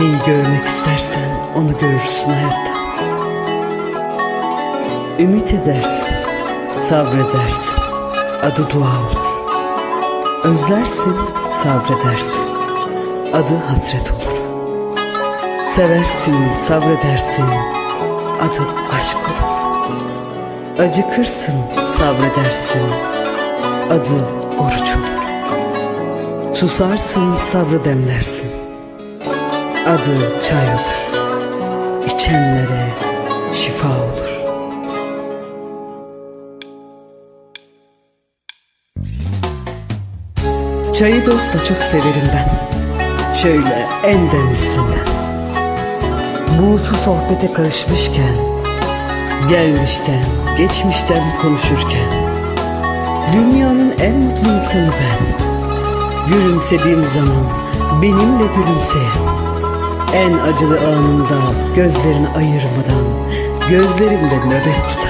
görmek istersen onu görürsün hayatta. Ümit edersin, sabredersin. Adı dua olur. Özlersin, sabredersin. Adı hasret olur. Seversin, sabredersin. Adı aşk olur. Acıkırsın, sabredersin. Adı oruç olur. Susarsın, sabrı demlersin. Adı çay olur. İçenlere şifa olur. Çayı dosta çok severim ben. Şöyle en demlisinden. Buğusu sohbete karışmışken, gelmişten, geçmişten konuşurken, dünyanın en mutlu insanı ben. Gülümsediğim zaman benimle gülümseyen, en acılı anımda gözlerini ayırmadan, gözlerimde nöbet tutan.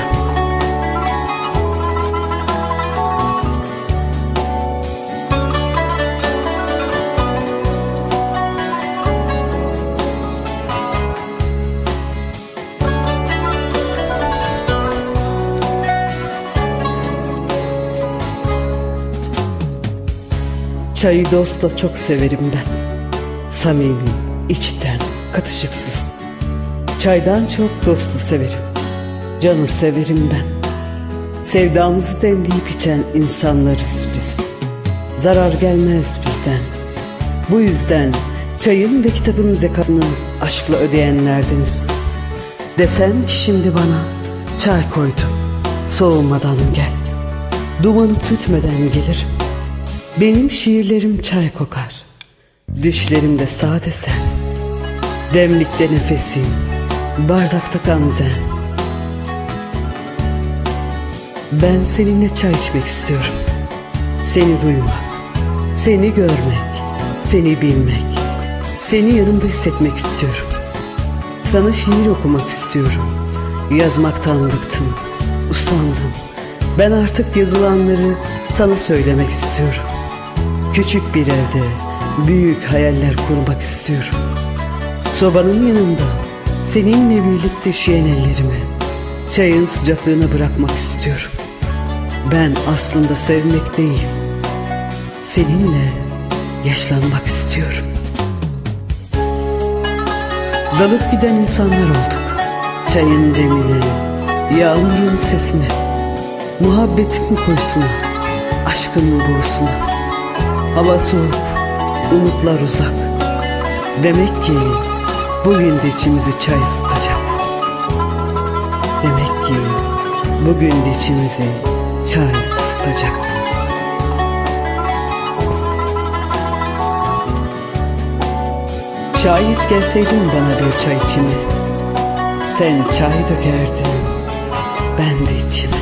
Çayı dostla çok severim ben. Samimi, içten, katışıksız. Çaydan çok dostu severim. Canı severim ben. Sevdamızı demleyip içen insanlarız biz. Zarar gelmez bizden. Bu yüzden çayın ve kitabın zekatını aşkla ödeyenlerdeniz. Desem ki şimdi bana çay koydum. Soğumadan gel. Dumanı tütmeden gelirim. Benim şiirlerim çay kokar. Düşlerimde sade sen. Demlikte nefesin, bardakta gamzen. Ben seninle çay içmek istiyorum. Seni duymak, seni görmek, seni bilmek, seni yanımda hissetmek istiyorum. Sana şiir okumak istiyorum. Yazmaktan bıktım, usandım. Ben artık yazılanları sana söylemek istiyorum. Küçük bir evde büyük hayaller kurmak istiyorum. Sobanın yanında seninle birlikte üşüyen ellerimi çayın sıcaklığına bırakmak istiyorum. Ben aslında sevmek değil, seninle yaşlanmak istiyorum. Dalıp giden insanlar olduk. Çayın demine, yağmurun sesine, muhabbetin koysuna, aşkın buğusuna. Hava soğuk, umutlar uzak. Demek ki bugün de içimizi çay ısıtacak. Demek ki bugün de içimizi çay ısıtacak. Şayet gelseydin bana bir çay içime, sen çay dökerdin, ben de içime.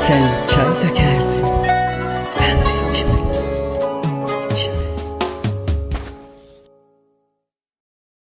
Sen